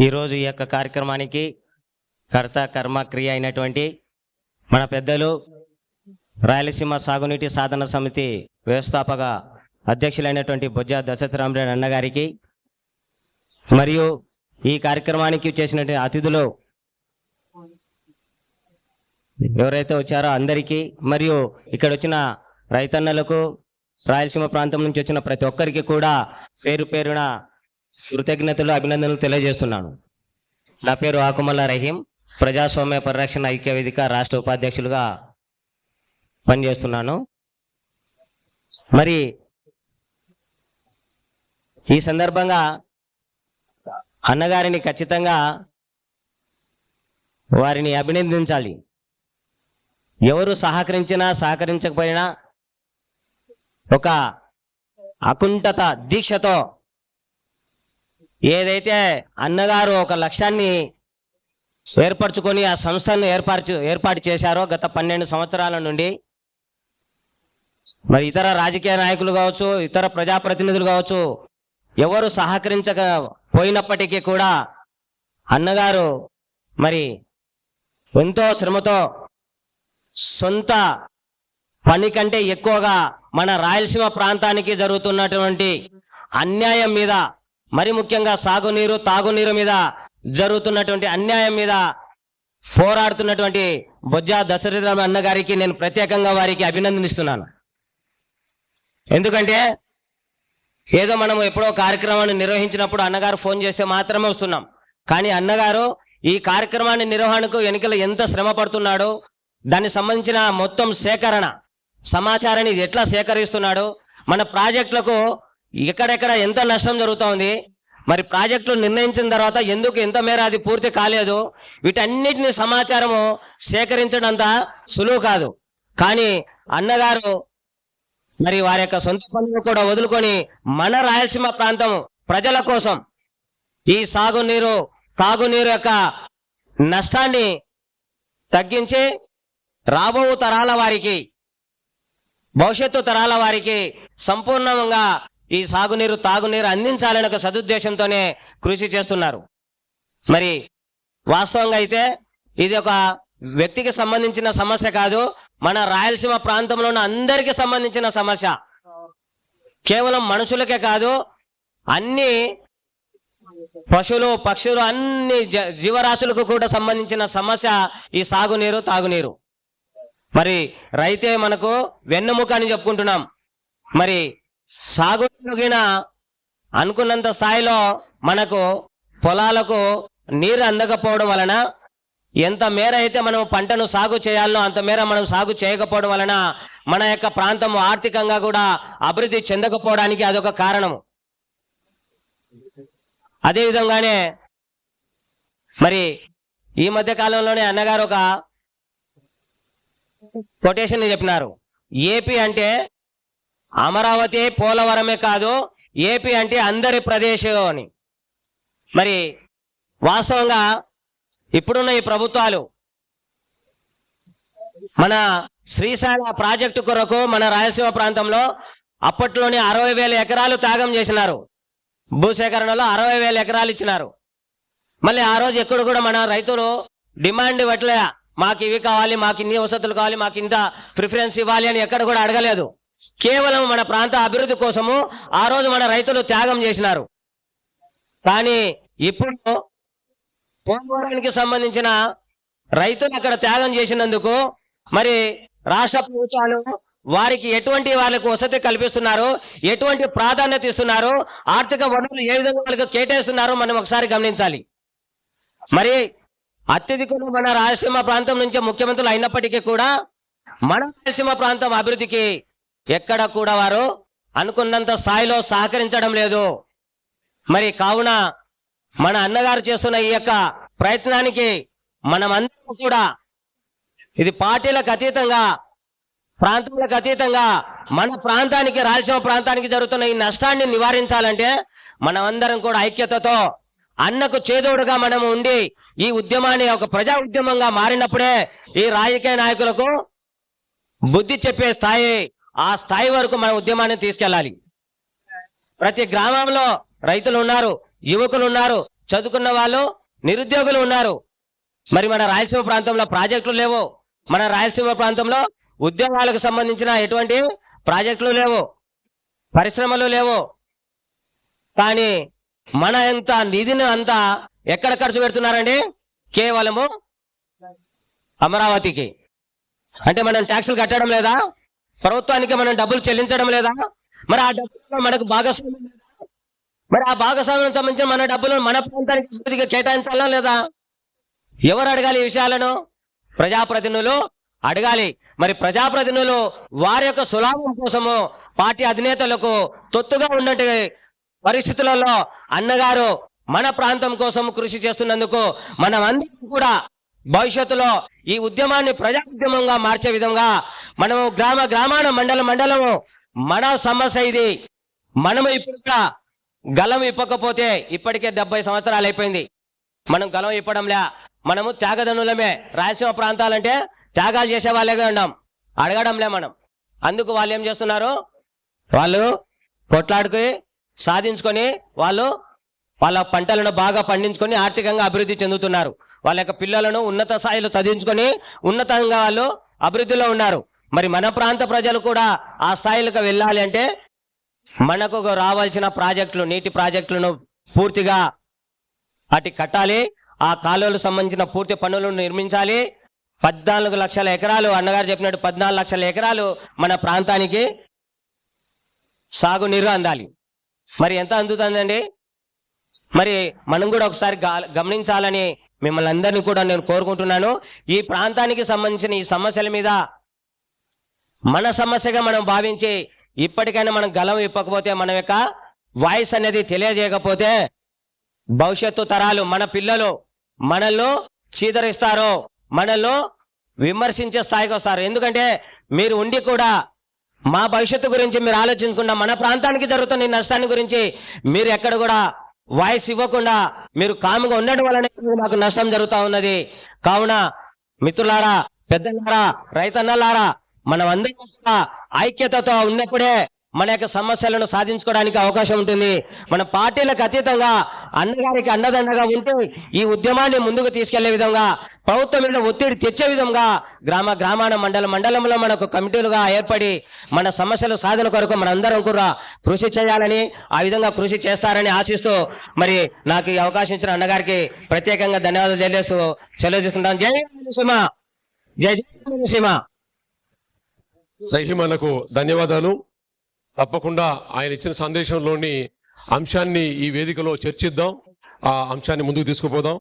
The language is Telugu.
ఈరోజు ఈ యొక్క కార్యక్రమానికి కర్త కర్మ క్రియ అయినటువంటి మన పెద్దలు రాయలసీమ సాగునీటి సాధన సమితి వ్యవస్థాపక అధ్యక్షులైనటువంటి బొజ్జ దశరథరామరెడ్డి అన్నగారికి మరియు ఈ కార్యక్రమానికి చేసినటువంటి అతిథులు ఎవరైతే వచ్చారో అందరికీ మరియు ఇక్కడ వచ్చిన రైతన్నలకు రాయలసీమ ప్రాంతం నుంచి వచ్చిన ప్రతి ఒక్కరికి కూడా పేరు పేరున కృతజ్ఞతలు అభినందనలు తెలియజేస్తున్నాను. నా పేరు ఆకుమల్ల రహీం. ప్రజాస్వామ్య పరిరక్షణ ఐక్య వేదిక రాష్ట్ర ఉపాధ్యక్షులుగా పనిచేస్తున్నాను. మరి ఈ సందర్భంగా అన్నగారిని ఖచ్చితంగా వారిని అభినందించాలి. ఎవరు సహకరించినా సహకరించకపోయినా ఒక అకుంఠత దీక్షతో ఏదైతే అన్నగారు ఒక లక్ష్యాన్ని ఏర్పరచుకొని ఆ సంస్థను ఏర్పరచు ఏర్పాటు చేశారో గత పన్నెండు సంవత్సరాల నుండి మరి ఇతర రాజకీయ నాయకులు కావచ్చు ఇతర ప్రజాప్రతినిధులు కావచ్చు ఎవరు సహకరించక పోయినప్పటికీ కూడా అన్నగారు మరి ఎంతో శ్రమతో సొంత పని కంటే ఎక్కువగా మన రాయలసీమ ప్రాంతానికి జరుగుతున్నటువంటి అన్యాయం మీద మరి ముఖ్యంగా సాగునీరు తాగునీరు మీద జరుగుతున్నటువంటి అన్యాయం మీద పోరాడుతున్నటువంటి బొజ్జా దశరథరామ అన్నగారికి నేను ప్రత్యేకంగా వారికి అభినందనిస్తున్నాను ఎందుకంటే ఏదో మనం ఎప్పుడో కార్యక్రమాన్ని నిర్వహించినప్పుడు అన్నగారు ఫోన్ చేస్తే మాత్రమే వస్తున్నాం. కానీ అన్నగారు ఈ కార్యక్రమాన్ని నిర్వహణకు వెనుకలు ఎంత శ్రమ పడుతున్నాడో దానికి సంబంధించిన మొత్తం సేకరణ సమాచారాన్ని ఎట్లా సేకరిస్తున్నాడు మన ప్రాజెక్టులకు ఎక్కడెక్కడ ఎంత నష్టం జరుగుతోంది? మరి ప్రాజెక్టులు నిర్ణయించిన తర్వాత ఎందుకు ఎంత మేర అది పూర్తి కాలేదు? వీటన్నిటిని సమాచారము సేకరించడంత సులువు కాదు. కానీ అన్నగారు మరి వారి యొక్క సొంత పనులు కూడా వదులుకొని మన రాయలసీమ ప్రాంతం ప్రజల కోసం ఈ సాగునీరు తాగునీరు యొక్క నష్టాన్ని తగ్గించి రాబో తరాల వారికి భవిష్యత్తు తరాల వారికి సంపూర్ణంగా ఈ సాగునీరు తాగునీరు అందించాలనే ఒక సదుద్దేశంతోనే కృషి చేస్తున్నారు. మరి వాస్తవంగా అయితే ఇది ఒక వ్యక్తికి సంబంధించిన సమస్య కాదు మన రాయలసీమ ప్రాంతంలో ఉన్న అందరికీ సంబంధించిన సమస్య. కేవలం మనుషులకే కాదు అన్ని పశువులు పక్షులు అన్ని జ- జీవరాశులకు కూడా సంబంధించిన సమస్య ఈ సాగునీరు తాగునీరు. మరి రైతే మనకు వెన్నెముక అని చెప్పుకుంటున్నాం. మరి సాగునీరుగిన అనుకున్నంత స్థాయిలో మనకు పొలాలకు నీరు అందకపోవడం వలన ఎంత మేర అయితే మనం పంటను సాగు చేయాలో అంత మేర మనం సాగు చేయకపోవడం వలన మన యొక్క ప్రాంతం ఆర్థికంగా కూడా అభివృద్ధి చెందకపోవడానికి అదొక కారణము. అదే విధంగానే మరి ఈ మధ్య కాలంలోనే అన్నగారు ఒక కొటేషన్ చెప్పినారు. ఏపీ అంటే అమరావతి పోలవరమే కాదు ఏపీ అంటే అందరి ప్రదేశం అని. మరి వాస్తవంగా ఇప్పుడున్న ఈ ప్రభుత్వాలు మన శ్రీశైల ప్రాజెక్టు కొరకు మన రాయలసీమ ప్రాంతంలో అప్పట్లోనే అరవై వేల ఎకరాలు త్యాగం చేసినారు. భూసేకరణలో అరవై వేల ఎకరాలు ఇచ్చినారు. మళ్ళీ ఆ రోజు ఎక్కడ కూడా మన రైతులు డిమాండ్ ఇవ్వట్లే మాకు ఇవి కావాలి మాకు ఇన్ని వసతులు కావాలి మాకు ఇంత ప్రిఫరెన్స్ ఇవ్వాలి అని ఎక్కడ కూడా అడగలేదు. కేవలం మన ప్రాంత అభివృద్ధి కోసము ఆ రోజు మన రైతులు త్యాగం చేసినారు. కానీ ఇప్పుడు పోలవరానికి సంబంధించిన రైతులు అక్కడ త్యాగం చేసినందుకు మరి రాష్ట్ర ప్రభుత్వాలు వారికి ఎటువంటి వాళ్ళకు వసతి కల్పిస్తున్నారు ఎటువంటి ప్రాధాన్యత ఇస్తున్నారు ఆర్థిక వనరులు ఏ విధంగా వాళ్ళకి కేటాయిస్తున్నారో మనం ఒకసారి గమనించాలి. మరి అత్యధికులు మన రాయలసీమ ప్రాంతం నుంచి ముఖ్యమంత్రులు అయినప్పటికీ కూడా మన రాయలసీమ ప్రాంతం అభివృద్ధికి ఎక్కడ కూడా వారు అనుకున్నంత స్థాయిలో సహకరించడం లేదు. మరి కావున మన అన్నగారు చేస్తున్న ఈ యొక్క ప్రయత్నానికి మనమందరం కూడా ఇది పార్టీలకు అతీతంగా ప్రాంతాలకు అతీతంగా మన ప్రాంతానికి రాయలసీమ ప్రాంతానికి జరుగుతున్న ఈ నష్టాన్ని నివారించాలంటే మనమందరం కూడా ఐక్యతతో అన్నకు చేదోడుగా మనం ఉండి ఈ ఉద్యమాన్ని ఒక ప్రజా ఉద్యమంగా మారినప్పుడే ఈ రాజకీయ నాయకులకు బుద్ధి చెప్పే స్థాయి ఆ స్థాయి వరకు మన ఉద్యమాన్ని తీసుకెళ్ళాలి. ప్రతి గ్రామంలో రైతులు ఉన్నారు యువకులు ఉన్నారు చదువుకున్న వాళ్ళు నిరుద్యోగులు ఉన్నారు. మరి మన రాయలసీమ ప్రాంతంలో ప్రాజెక్టులు లేవు. మన రాయలసీమ ప్రాంతంలో ఉద్యోగాలకు సంబంధించిన ఎటువంటి ప్రాజెక్టులు లేవు. పరిశ్రమలు లేవు. కానీ మన ఎంత నిధిని అంతా ఎక్కడ ఖర్చు పెడుతున్నారండి? కేవలము అమరావతికి. అంటే మనం ట్యాక్సులు కట్టడం లేదా? ప్రభుత్వానికి మనం డబ్బులు చెల్లించడం లేదా? మరి ఆ డబ్బులు మనకు భాగస్వామ్యం లేదా? మరి ఆ భాగస్వామ్యం సంబంధించిన మన డబ్బులు మన ప్రాంతానికి అభివృద్ధికి కేటాయించాలా లేదా? ఎవరు అడగాలి ఈ విషయాలను? ప్రజాప్రతినిధులు అడగాలి. మరి ప్రజాప్రతినిధులు వారి యొక్క సులాభం కోసము పార్టీ అధినేతలకు తొత్తుగా ఉన్నట్టు పరిస్థితులలో అన్నగారు మన ప్రాంతం కోసం కృషి చేస్తున్నందుకు మనం అందరం కూడా భవిష్యత్తులో ఈ ఉద్యమాన్ని ప్రజా ఉద్యమంగా మార్చే విధంగా మనము గ్రామ గ్రామాన మండల మండలము మన సమస్య ఇది. మనము ఇప్పుడు గలం ఇప్పకపోతే ఇప్పటికే డెబ్బై సంవత్సరాలు అయిపోయింది. మనం గలం ఇప్పడంలే మనము త్యాగదనులమే రాయలసీమ ప్రాంతాలంటే త్యాగాలు చేసే వాళ్ళగా ఉన్నాం. అడగడంలే మనం. అందుకు వాళ్ళు ఏం చేస్తున్నారు? వాళ్ళు కొట్లాడుకుని సాధించుకొని వాళ్ళు వాళ్ళ పంటలను బాగా పండించుకొని ఆర్థికంగా అభివృద్ధి చెందుతున్నారు. వాళ్ళ యొక్క పిల్లలను ఉన్నత స్థాయిలో చదివించుకొని ఉన్నతంగా వాళ్ళు అభివృద్ధిలో ఉన్నారు. మరి మన ప్రాంత ప్రజలు కూడా ఆ స్థాయిలకు వెళ్ళాలి అంటే మనకు రావాల్సిన ప్రాజెక్టులు నీటి ప్రాజెక్టులను పూర్తిగా అటు కట్టాలి. ఆ కాలువలకు సంబంధించిన పూర్తి పనులను నిర్మించాలి. పద్నాలుగు లక్షల ఎకరాలు అన్నగారు చెప్పినట్టు పద్నాలుగు లక్షల ఎకరాలు మన ప్రాంతానికి సాగునీరు అందాలి. మరి ఎంత అందుతుందండి? మరి మనం కూడా ఒకసారి గమనించాలని మిమ్మల్ని అందరినీ కూడా నేను కోరుకుంటున్నాను. ఈ ప్రాంతానికి సంబంధించిన ఈ సమస్యల మీద మన సమస్యగా మనం భావించి ఇప్పటికైనా మనం గలం ఇప్పకపోతే మన యొక్క వాయిస్ అనేది తెలియజేయకపోతే భవిష్యత్తు తరాలు మన పిల్లలు మనల్ని చీదరిస్తారు మనల్ని విమర్శించే స్థాయికి వస్తారు. ఎందుకంటే మీరు ఉండి కూడా మా భవిష్యత్తు గురించి మీరు ఆలోచించకుండా మన ప్రాంతానికి జరుగుతున్న నష్టాన్ని గురించి మీరు ఎక్కడ కూడా వాయిస్ ఇవ్వకుండా మీరు కాముగా ఉండడం వలన మాకు నష్టం జరుగుతా ఉన్నది. కావున మిత్రులారా పెద్దలారా రైతన్నలారా మనం అందరం ఐక్యతతో ఉన్నప్పుడే మన యొక్క సమస్యలను సాధించుకోవడానికి అవకాశం ఉంటుంది. మన పార్టీలకు అతీతంగా అన్నగారికి అండదండగా ఉంటూ ఈ ఉద్యమాన్ని ముందుకు తీసుకెళ్ళే విధంగా ప్రభుత్వం మీద ఒత్తిడి తెచ్చే విధంగా గ్రామ గ్రామాన మండల మండలంలో మనకు కమిటీలుగా ఏర్పడి మన సమస్యల సాధన కొరకు మనందరం కూడా కృషి చేయాలని ఆ విధంగా కృషి చేస్తారని ఆశిస్తూ మరి నాకు ఈ అవకాశం ఇచ్చిన అన్నగారికి ప్రత్యేకంగా ధన్యవాదాలు తెలియజేస్తూ సెలవు తీసుకుంటాం. జై సీమ జై జై సీమ రహిమలకు ధన్యవాదాలు. తప్పకుండా ఆయన ఇచ్చిన సందేశంలోని అంశాన్ని ఈ వేదికలో చర్చిద్దాం. ఆ అంశాన్ని ముందుకు తీసుకుపోదాం.